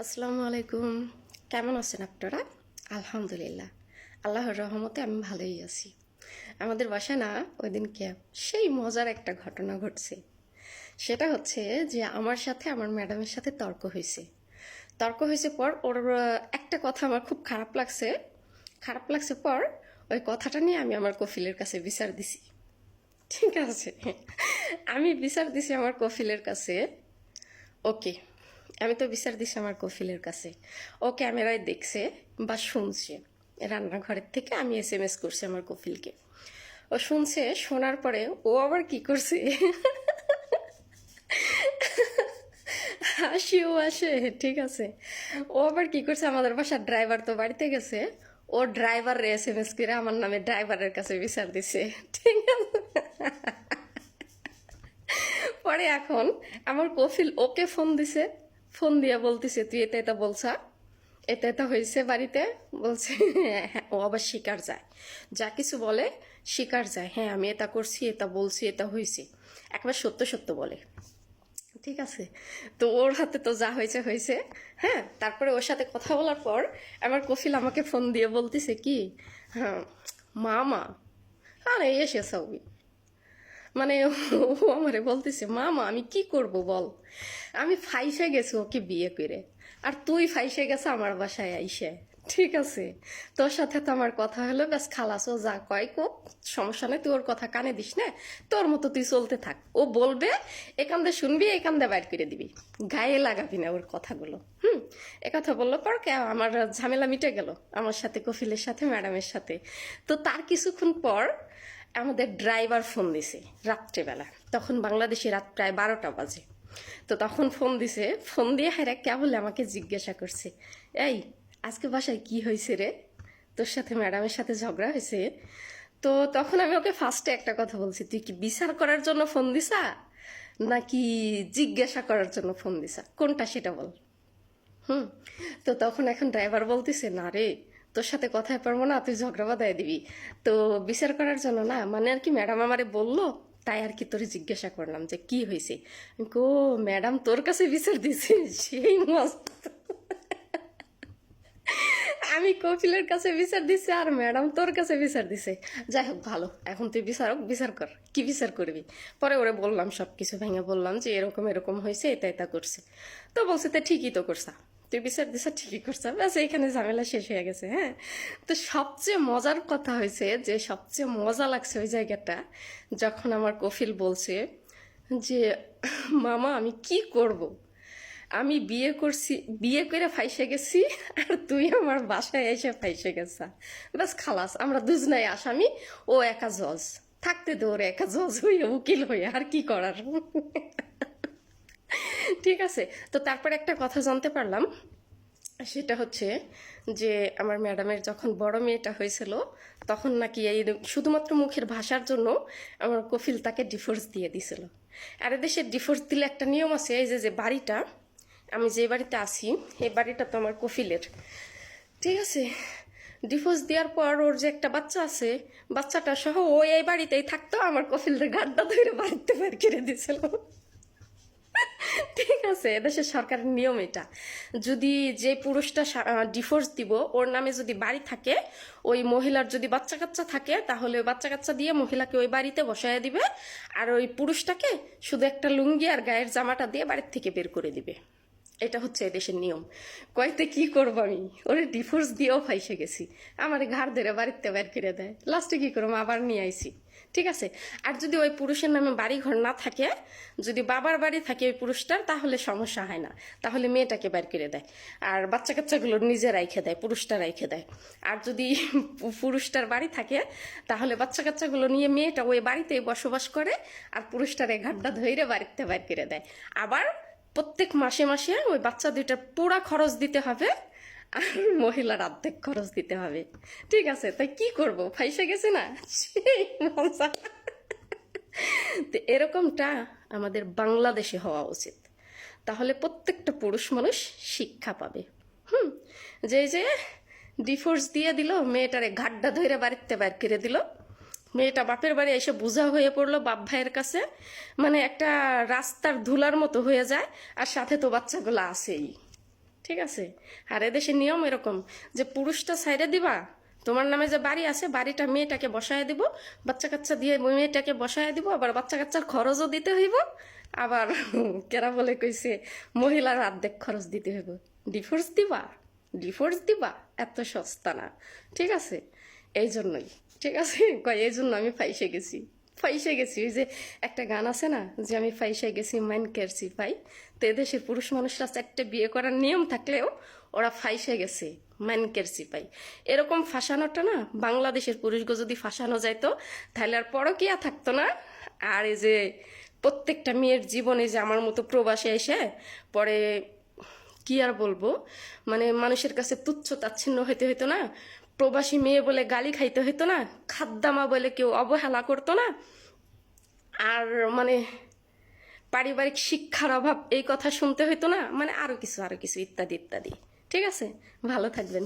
আসসালামু আলাইকুম। কেমন আছেন আপনারা? আলহামদুলিল্লাহ। আল্লাহর রহমতে আমি ভালোই আছি। আমাদের বাসায় না ওই দিনকে সেই মজার একটা ঘটনা ঘটছে। সেটা হচ্ছে যে আমার সাথে আমার ম্যাডামের সাথে তর্ক হয়েছে। তর্ক হয়েছে পর ওর একটা কথা আমার খুব খারাপ লাগছে। খারাপ লাগছে পর ওই কথাটা নিয়ে আমি আমার কফিলের কাছে বিচার দিছি। ঠিক আছে? আমি বিচার দিছি আমার কফিলের কাছে। ওকে আমি তো বিচার দিছি আমার কফিলের কাছে। ও ক্যামেরায় দেখছে বা শুনছে। রান্নাঘরের থেকে আমি এস এম এস করছি আমার কফিলকে। ও শুনছে, শোনার পরে ও আবার কি করছে? হাসিও আসে, ঠিক আছে। ও আবার কি করছে? আমাদের বাসার ড্রাইভার তো বাড়িতে গেছে। ও ড্রাইভার এস এম এস করে আমার নামে ড্রাইভারের কাছে বিচার দিছে। ঠিক আছে? পরে এখন আমার কফিল ওকে ফোন দিছে। ফোন দিয়ে বলতেছে, তুই এটা এটা বলছা? এটা এটা হয়েছে বাড়িতে? বলছে হ্যাঁ ও আবার শিকার যায়। যা কিছু বলে, শিকার যায়। হ্যাঁ আমি এটা করছি, এটা বলছি, এটা হয়েছে একবার সত্য সত্য বলে। ঠিক আছে? তো ওর হাতে তো যা হয়েছে হয়েছে হ্যাঁ তারপরে ওর সাথে কথা বলার পর আমার কফিল আমাকে ফোন দিয়ে বলতেছে কি হ্যাঁ মামা। আরে, এসে সবই মানে ও আমারে বলতেছে, মামা, আমি কি করব বল? আমি ফাইসে গেছি ওকে বিয়ে করে। আর তুই ফাইসে গেছে আমার বাসায় আইসে। ঠিক আছে, তোর সাথে তো আমার কথা হলো, ব্যাস খালাস যা কয় কো, সমস্যা নেই, তুই ওর কথা কানে দিস না, তোর মতো তুই চলতে থাক। ও বলবে, এখান দিয়ে শুনবি, এখান দিয়ে বাইর করে দিবি। গায়ে লাগাবি না ওর কথাগুলো, হুম? এ কথা বলল পর কে, আমার ঝামেলা মিটে গেল, আমার সাথে কফিলের সাথে, ম্যাডামের সাথে। তো তার কিছুক্ষণ পর আমাদের ড্রাইভার ফোন দিছে রাত্রেবেলা। তখন বাংলাদেশে রাত প্রায় বারোটা বাজে। তো তখন ফোন দিছে, ফোন দিয়ে হেরা কেবল আমাকে জিজ্ঞাসা করছে, এই, আজকে বাসায় কি হয়েছে রে? তোর সাথে ম্যাডামের সাথে ঝগড়া হয়েছে? তো তখন আমি ওকে ফার্স্টে একটা কথা বলছি, তুই কি বিচার করার জন্য ফোন দিছা? নাকি জিজ্ঞাসা করার জন্য ফোন দিছা? কোনটা সেটা বল। হুম, তো তখন এখন ড্রাইভার বলতেছে, না রে তোর সাথে কথায় পারব না, তুই ঝগড়া বাদায় দিবি। তো বিচার করার জন্য না মানে আর কি ম্যাডাম আমারে বলল, তাই আর কি তোরে জিজ্ঞাসা করলাম যে কি হয়েছে? কো ম্যাডাম তোর কাছে বিচার দিছে সেই মস্ত। আমি কপিলের কাছে বিচার দিছি আর ম্যাডাম তোর কাছে বিচার দিছে যাই হোক, ভালো, এখন তুই বিচারক বিচার কর, কি বিচার করবি? পরে ওরে বললাম সব কিছু ভেঙে বললাম যে এরকম এরকম হয়েছে এটা এটা করছে। তো বলছে, তো ঠিকই তো করছা। তুই বিচার দিছা ঠিকই করছা। ব্যাস, এইখানে ঝামেলা শেষ হয়ে গেছে হ্যাঁ? তো সবচেয়ে মজার কথা হয়েছে যে, সবচেয়ে মজা লাগছে ওই জায়গাটা, যখন আমার কফিল বলছে যে, মামা, আমি কি করব। আমি বিয়ে করছি, বিয়ে করে ফাইসে গেছি, আর তুই আমার বাসায় এসে ফাইসে গেছা। ব্যাস, খালাস, আমরা দুজনাই আসামি, ও একা জজ। থাকতে দে, ওর একা জজ হয়ে, উকিল হয়ে, আর কি করার? ঠিক আছে? তো তারপরে একটা কথা জানতে পারলাম। সেটা হচ্ছে যে, আমার ম্যাডামের যখন বড় মেয়েটা হয়েছিল, তখন নাকি এই শুধুমাত্র মুখের ভাষার জন্য আমার কফিল তাকে ডিভোর্স দিয়ে দিছিল। আর দেশে ডিভোর্স দিলে একটা নিয়ম আছে, এই যে যে বাড়িটা, আমি যে বাড়িতে আছি, এই বাড়িটা তো আমার কফিলের। ঠিক আছে? ডিভোর্স দেওয়ার পর ওর যে একটা বাচ্চা আছে, বাচ্চাটা সহ ও এই বাড়িতেই থাকতো, আমার কফিলের গাড্ডা ধরে বাড়িতে বের করে দিয়েছিল ঠিক আছে, এদেশের সরকারের নিয়ম এটা। যদি যে পুরুষটা ডিভোর্স দিব, ওর নামে যদি বাড়ি থাকে, ওই মহিলার যদি বাচ্চা কাচ্চা থাকে, তাহলে ওই বাচ্চা কাচ্চা দিয়ে মহিলাকে ওই বাড়িতে বসায় দিবে, আর ওই পুরুষটাকে শুধু একটা লুঙ্গি আর গায়ের জামাটা দিয়ে বাড়ির থেকে বের করে দিবে। এটা হচ্ছে এদেশের নিয়ম। কয়েকতে কি করব আমি? ওরে ডিভোর্স দিয়েও ফাইসে গেছি। আমার ঘাড় ধরে বাড়িতে বের করে দেয়। লাস্টে কি করব? আবার নিয়ে আইছি। ঠিক আছে? আর যদি ওই পুরুষের নামে বাড়ি ঘর না থাকে, যদি বাবার বাড়ি থাকে ওই পুরুষটার, তাহলে সমস্যা হয় না। তাহলে মেয়েটাকে বের করে দেয়। আর বাচ্চা কাচ্চাগুলো নিজে রাইখে দেয়, পুরুষটা রাইখে দেয়। আর যদি পুরুষটার বাড়ি থাকে, তাহলে বাচ্চা কাচ্চাগুলো নিয়ে মেয়েটা ওই বাড়িতেই বসবাস করে, আর পুরুষটার এই ঘাটটা ধৈরে বাড়িতে বের করে দেয়। আবার প্রত্যেক মাসে মাসে ওই বাচ্চা দুইটার পুরা খরচ দিতে হবে আর মহিলার অর্ধেক খরচ দিতে হবে। ঠিক আছে, তাই কি করব? ফাইসে গেছে না? তো এরকমটা আমাদের বাংলাদেশে হওয়া উচিত। তাহলে প্রত্যেকটা পুরুষ মানুষ শিক্ষা পাবে। হুম, যে যে ডিফোর্স দিয়ে দিল, মেয়েটারে ঘাড্ডা ধরে বাড়িতে বের করে দিল। মেয়েটা বাপের বাড়ি এসে বোঝা হয়ে পড়ল বাপ ভাইয়ের কাছে। মানে একটা রাস্তার ধুলার মতো হয়ে যায়, আর সাথে তো বাচ্চাগুলো আছেই। ঠিক আছে? আর এদেশের নিয়ম এরকম যে পুরুষটা সাইডে দিবা, তোমার নামে যে বাড়ি আছে, বাড়িটা মেয়েটাকে বসায় দিব বাচ্চা কাচ্চা দিয়ে মেয়েটাকে বসায় দিব, আবার বাচ্চা কাচ্চার খরচও দিতে হইব, আবার কেরা বলে কইছে, মহিলার অর্ধেক খরচ দিতে হইব। ডিভোর্স দিবা? ডিভোর্স দিবা? এত সস্তা না। ঠিক আছে? এই জন্যই ঠিক আছে? কয় এই জন্য আমি ফাইসে গেছি। ফাইসে গেছি। ওই যে একটা গান আছে না, যে আমি ফাইসে গেছি মাইন কেরছি পাই তো এদেশের পুরুষ মানুষরা চারটে বিয়ে করার নিয়ম থাকলেও ওরা ফাইসে গেছে মাইন কেরছি পাই এরকম ফাঁসানোটা না, বাংলাদেশের পুরুষকে যদি ফাঁসানো যাইতো, তাহলে আর পরকিয়া থাকতো না। আর এই যে প্রত্যেকটা মেয়ের জীবনে যে আমার মতো প্রবাসে এসে পরে কি আর বলব? মানে মানুষের কাছে তুচ্ছ তাচ্ছিন্ন হইতে হইতো না। প্রবাসী মেয়ে বলে গালি খাইতে হইতো না, খাদ্দামা বলে কেউ অবহেলা করতো না। আর মানে পারিবারিক শিক্ষার অভাব, এই কথা শুনতে হইতো না মানে আরও কিছু আরও কিছু, ইত্যাদি ইত্যাদি। ঠিক আছে? ভালো থাকবেন।